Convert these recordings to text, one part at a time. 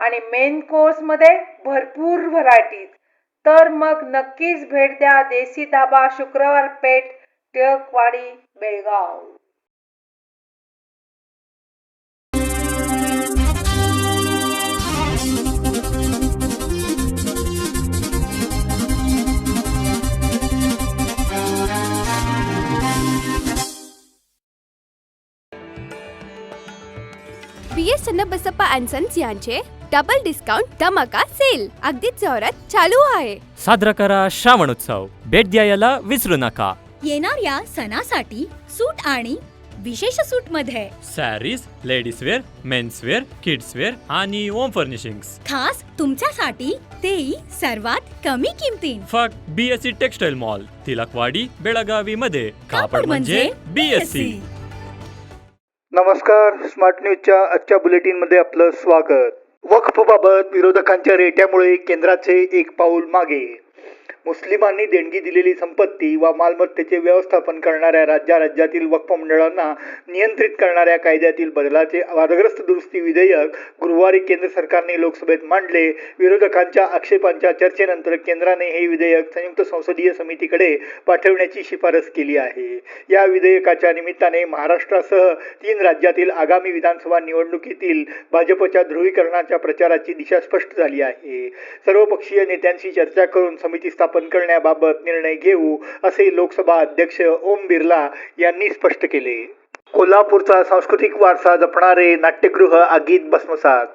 आणि मेन कोर्समध्ये भरपूर व्हरायटीज तर मग नक्कीच भेट द्या. Desi dhaba Shukrawar Peth Tilakwadi Belgaum. B S Channabasappa and sons यांचे डबल डिस्काउंट धमाका सेल अगदीच जोरात चालू आहे. साजरा करा श्रावण उत्सव. भेट द्यायला विसरू नका. येणाऱ्या सणासाठी सूट आणि विशेष सूटमध्ये sarees ladies wear men's wear kids wear आणि होम फर्निशिंग खास तुमच्यासाठी तेही सर्वात कमी किमतीत. फक्त BSC textile mall Tilakwadi Belagavi मध्ये. कापड म्हणजे बीएससी नमस्कार स्मार्ट न्यूजच्या आजच्या बुलेटिनमध्ये आपलं स्वागत. वक्फबाबत विरोधकांच्या रेट्यामुळे केंद्राचे एक पाऊल मागे. मुस्लिमांनी देणगी दिलेली संपत्ती व मालमत्तेचे व्यवस्थापन करणाऱ्या राज्या राज्यातील वक्फ मंडळांना नियंत्रित करणाऱ्या कायद्यातील बदलाचे वादग्रस्त दुरुस्ती विधेयक गुरुवारी केंद्र सरकारने लोकसभेत मांडले. विरोधकांच्या आक्षेपांच्या चर्चेनंतर केंद्राने हे विधेयक संयुक्त संसदीय समितीकडे पाठवण्याची शिफारस केली आहे. या विधेयकाच्या निमित्ताने महाराष्ट्रासह तीन राज्यातील आगामी विधानसभा निवडणुकीतील भाजपच्या ध्रुवीकरणाच्या प्रचाराची दिशा स्पष्ट झाली आहे. सर्वपक्षीय नेत्यांशी चर्चा करून समिती स्थापन स्थापन करण्याबाबत निर्णय घेऊ असे लोकसभा अध्यक्ष ओम बिर्ला यांनी स्पष्ट केले. कोल्हापूरचा सांस्कृतिक वारसा जपणारे नाट्यगृह आगीत भस्मसात.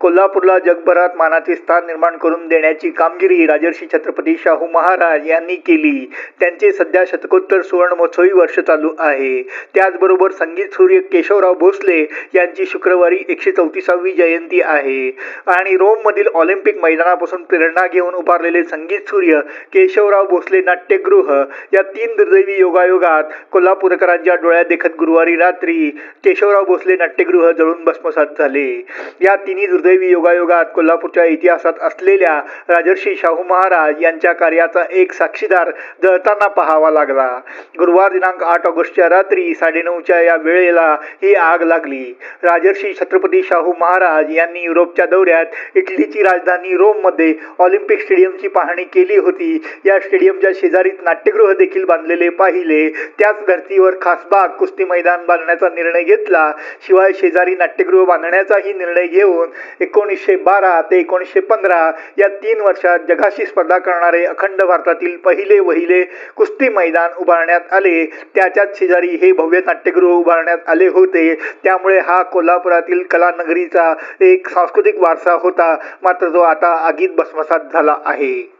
कोल्हापूरला जगभरात मानाचे स्थान निर्माण करून देण्याची कामगिरी राजर्षी छत्रपती शाहू महाराज यांनी केली. त्यांचे सध्या शतकोत्तर सुवर्ण महोत्सवी वर्ष चालू आहे. त्याचबरोबर संगीत सूर्य केशवराव भोसले यांची शुक्रवारी एकशे चौतीसावी जयंती आहे. आणि रोममधील ऑलिम्पिक मैदानापासून प्रेरणा घेऊन उभारलेले संगीत सूर्य केशवराव भोसले नाट्यगृह या तीन दुर्दैवी योगायोगात कोल्हापूरकरांच्या डोळ्यात देखत गुरुवारी रात्री केशवराव भोसले नाट्यगृह जळून भस्मसात झाले. या तिन्ही दुर्दैवी योगायोगात कोल्हापूरच्या इतिहासात असलेल्या राजर्षी शाहू महाराज यांच्या कार्याचा एक साक्षीदार जळताना पाहावा लागला. गुरुवार दिनांक आठ ऑगस्टच्या रात्री साडेनऊच्या या वेळेला ही आग लागली. राजर्षी छत्रपती शाहू महाराज यांनी युरोपच्या दौऱ्यात इटलीची राजधानी रोममध्ये ऑलिम्पिक स्टेडियमची पाहणी केली होती. या स्टेडियमच्या शेजारीत नाट्यगृह देखील बांधलेले पाहिले. त्याच धर्तीवर खासबाग कुस्ती मैदान बांधण्याचा निर्णय घेतला. शिवाय शेजारी नाट्यगृह बांधण्याचाही निर्णय घेऊन एकोणीसशे बारा ते एकोणीसशे पंधरा या तीन वर्षात जगाशी स्पर्धा करणारे अखंड भारतातील पहिले वहिले कुस्ती मैदान उभारण्यात आले. त्याच्याच शेजारी हे भव्य नाट्यगृह उभारण्यात आले होते. त्यामुळे हा कोल्हापुरातील कलानगरीचा एक सांस्कृतिक वारसा होता. मात्र तो आता आगीत भस्मसात झाला आहे.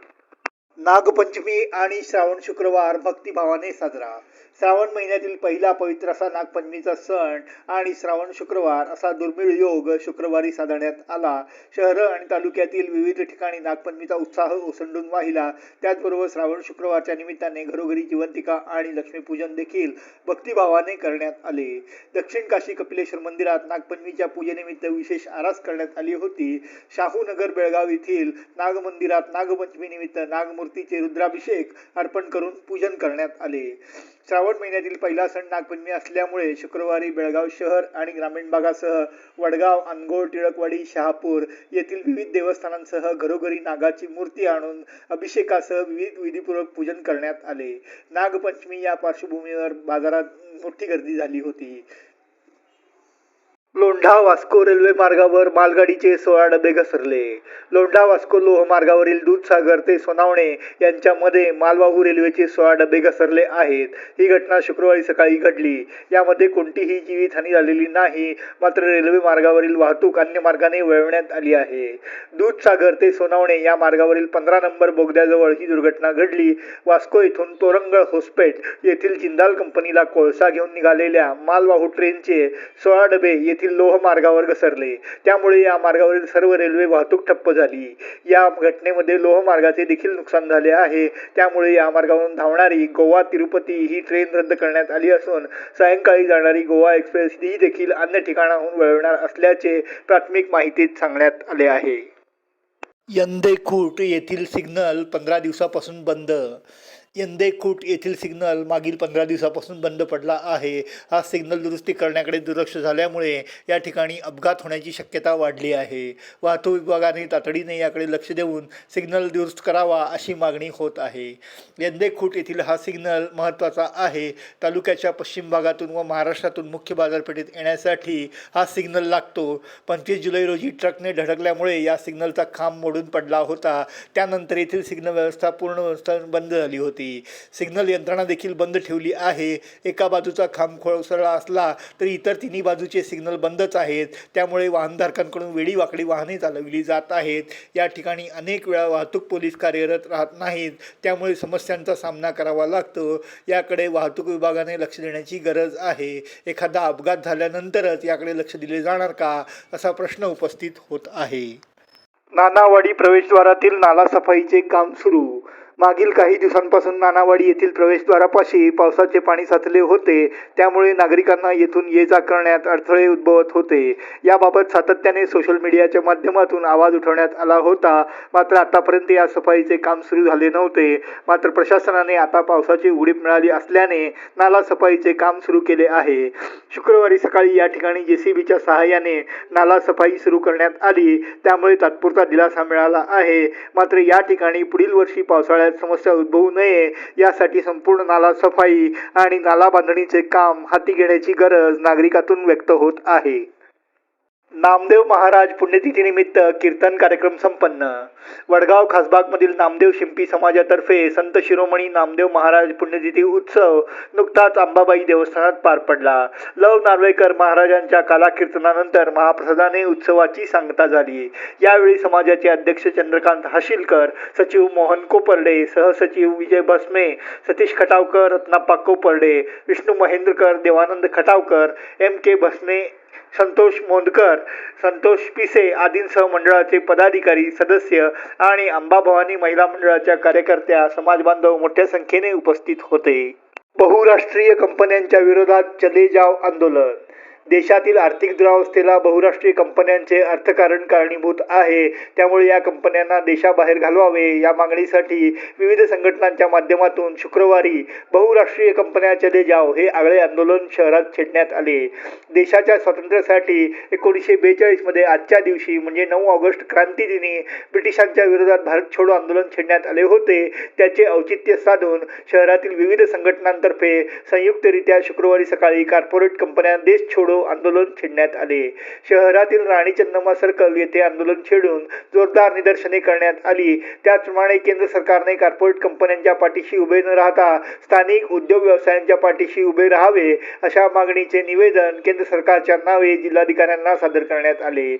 नागपंचमी आणि श्रावण शुक्रवार भक्तिभावाने साजरा. श्रावण महिन्यातील पहिला पवित्र असा नागपंचमीचा सण आणि श्रावण शुक्रवार असा दुर्मिळ योग शुक्रवारी साधण्यात आला. शहरं आणि तालुक्यातील विविध ठिकाणी नागपंचमीचा उत्साह ओसंडून वाहिला. त्याचबरोबर श्रावण शुक्रवारच्या निमित्ताने घरोघरी जिवंतिका आणि लक्ष्मीपूजन देखील भक्तिभावाने करण्यात आले. दक्षिण काशी कपिलेश्वर मंदिरात नागपंचमीच्या पूजेनिमित्त विशेष आरास करण्यात आली होती. शाहूनगर बेळगाव येथील नागमंदिरात नागपंचमी निमित्त नागमूर्तीचे रुद्राभिषेक अर्पण करून पूजन करण्यात आले. श्रावण महिन्यातील पहिला सण नागपंचमी असल्यामुळे शुक्रवारी बेळगाव शहर आणि ग्रामीण भागासह वडगाव अनगोळ टिळकवाडी शहापूर येथील विविध देवस्थानांसह घरोघरी नागाची मूर्ती आणून अभिषेकासह विविध विधीपूर्वक पूजन करण्यात आले. नागपंचमी या पार्श्वभूमीवर बाजारात मोठी गर्दी झाली होती. लोंढा वास्को रेल्वे मार्गावर मालगाडीचे सोळा डबे घसरले. लोंढा वास्को लोह मार्गावरील दूधसागर ते सोनावणे यांच्यामध्ये मालवाहू रेल्वेचे सोळा डबे घसरले आहेत. ही घटना शुक्रवारी सकाळी घडली. यामध्ये कोणतीही जीवितहानी झालेली नाही मात्र रेल्वे मार्गावरील वाहतूक अन्य मार्गाने वळवण्यात आली आहे. दूधसागर ते सोनावणे या मार्गावरील पंधरा नंबर बोगद्याजवळ ही दुर्घटना घडली. वास्को येथून तोरंगळ होस्पेट येथील जिंदाल कंपनीला कोळसा घेऊन निघालेल्या मालवाहू ट्रेनचे सोळा डबे येथील लोह मार्गावर घसरले. त्यामुळे या मार्गावरील सर्व रेल्वे वाहतूक ठप्प झाली. या घटनेमध्ये लोह मार्गाचे देखील नुकसान झाले आहे. त्यामुळे या मार्गावरून धावणारी गोवा तिरुपती ही ट्रेन रद्द करण्यात आली असून सायंकाळी जाणारी गोवा एक्सप्रेस ही देखील अन्य ठिकाणाहून वळवणार असल्याचे प्राथमिक माहितीत सांगण्यात आले आहे. यंदेकूट येथील सिग्नल पंधरा दिवसापासून बंद. यंदेकूट येथील सिग्नल मागील पंधरा दिवसापासून बंद पडला आहे. हा सिग्नल दुरुस्ती करण्याकडे दुर्लक्ष झाल्यामुळे या ठिकाणी अपघात होण्याची शक्यता वाढली आहे. वाहतूक विभागाने तातडीने याकडे लक्ष देऊन सिग्नल दुरुस्त करावा अशी मागणी होत आहे. यंदेकूट येथील हा सिग्नल महत्त्वाचा आहे. तालुक्याच्या पश्चिम भागातून व महाराष्ट्रातून मुख्य बाजारपेठेत येण्यासाठी हा सिग्नल लागतो. पंचवीस जुलै रोजी ट्रकने धडकल्यामुळे या सिग्नलचा खांब मोडून पडला होता. त्यानंतर येथील सिग्नल व्यवस्था पूर्ण व्यवस्था बंद झाली होती. सिग्नल यंत्रणा देखील बंद ठेवली आहे. एका बाजूचा खांब खोळसळला असला तरी इतर तिन्ही बाजूचे सिग्नल बंदच आहेत. त्यामुळे वाहनधारकांकडून वेळी वाकडी वाहने चालवली जात आहेत. या ठिकाणी अनेक वेळा वाहतूक पोलीस कार्यरत राहत नाहीत. त्यामुळे समस्यांचा सामना करावा लागतो. याकडे वाहतूक विभागाने लक्ष देण्याची गरज आहे. एखादा अपघात झाल्यानंतरच याकडे लक्ष दिले जाणार का? असा प्रश्न उपस्थित होत आहे. नानावाडी प्रवेशद्वारातील नाला सफाईचे काम सुरू. मागील काही दिवसांपासून नानावाडी येथील प्रवेशद्वारापाशी पावसाचे पाणी साचले होते. त्यामुळे नागरिकांना येथून ये जा करण्यात अडथळे उद्भवत होते. याबाबत सातत्याने सोशल मीडियाच्या माध्यमातून आवाज उठवण्यात आला होता. मात्र आतापर्यंत या सफाईचे काम सुरू झाले नव्हते. मात्र प्रशासनाने आता पावसाची उडीप मिळाली असल्याने नाला सफाईचे काम सुरू केले आहे. शुक्रवारी सकाळी या ठिकाणी जेसीबीच्या सहाय्याने नाला सफाई सुरू करण्यात आली. त्यामुळे तात्पुरता दिलासा मिळाला आहे. मात्र या ठिकाणी पुढील वर्षी पावसाळ्यात समस्या उद्भवू नये. यासाठी संपूर्ण नाला सफाई आणि नाला बांधणीचे काम हाती घेण्याची गरज नागरिकातून व्यक्त होत आहे. नामदेव महाराज पुण्यतिथीनिमित्त कीर्तन कार्यक्रम संपन्न. वडगाव खासबागमधील नामदेव शिंपी समाजातर्फे संत शिरोमणी नामदेव महाराज पुण्यतिथी उत्सव नुकताच अंबाबाई देवस्थानात पार पडला. लव नार्वेकर महाराजांच्या काला कीर्तनानंतर महाप्रसादाने उत्सवाची सांगता झाली. यावेळी समाजाचे अध्यक्ष चंद्रकांत हाशिलकर सचिव मोहन कोपर्डे सहसचिव विजय भस्मे सतीश खटावकर रत्नाप्पा कोपर्डे विष्णू महेंद्रकर देवानंद खटावकर एम के भस्मे संतोष मोंदकर संतोष पिसे आदींसह मंडळाचे पदाधिकारी सदस्य आणि अंबाभवानी महिला मंडळाच्या कार्यकर्त्या समाजबांधव मोठ्या संख्येने उपस्थित होते. बहुराष्ट्रीय कंपन्यांच्या विरोधात चले जाव आंदोलन. देशातील आर्थिक दुरावस्थेला बहुराष्ट्रीय कंपन्यांचे अर्थकारण कारणीभूत आहे. त्यामुळे या कंपन्यांना देशाबाहेर घालवावे. या मागणीसाठी विविध संघटनांच्या माध्यमातून शुक्रवारी बहुराष्ट्रीय कंपन्या चले जाव हे आगळे आंदोलन शहरात छेडण्यात आले. देशाच्या स्वातंत्र्यासाठी एकोणीसशे बेचाळीसमध्ये आजच्या दिवशी म्हणजे नऊ ऑगस्ट क्रांती दिनी ब्रिटिशांच्या विरोधात भारत छोडो आंदोलन छेडण्यात आले होते. त्याचे औचित्य साधून शहरातील विविध संघटनांतर्फे संयुक्तरित्या शुक्रवारी सकाळी कॉर्पोरेट कंपन्या देश छोडो आंदोलन छेडण्यात आले. शहरातील राणी चन्नम्मा सर्कल येथे आंदोलन छेडून जोरदार निदर्शने करण्यात आली. त्याचप्रमाणे केंद्र सरकारने कॉर्पोरेट कंपन्यांच्या पाठीशी उभे न राहता स्थानिक उद्योग व्यवसायांच्या पाठीशी उभे राहावे अशा मागणीचे निवेदन केंद्र सरकारच्या नावे जिल्हाधिकाऱ्यांना सादर करण्यात आले.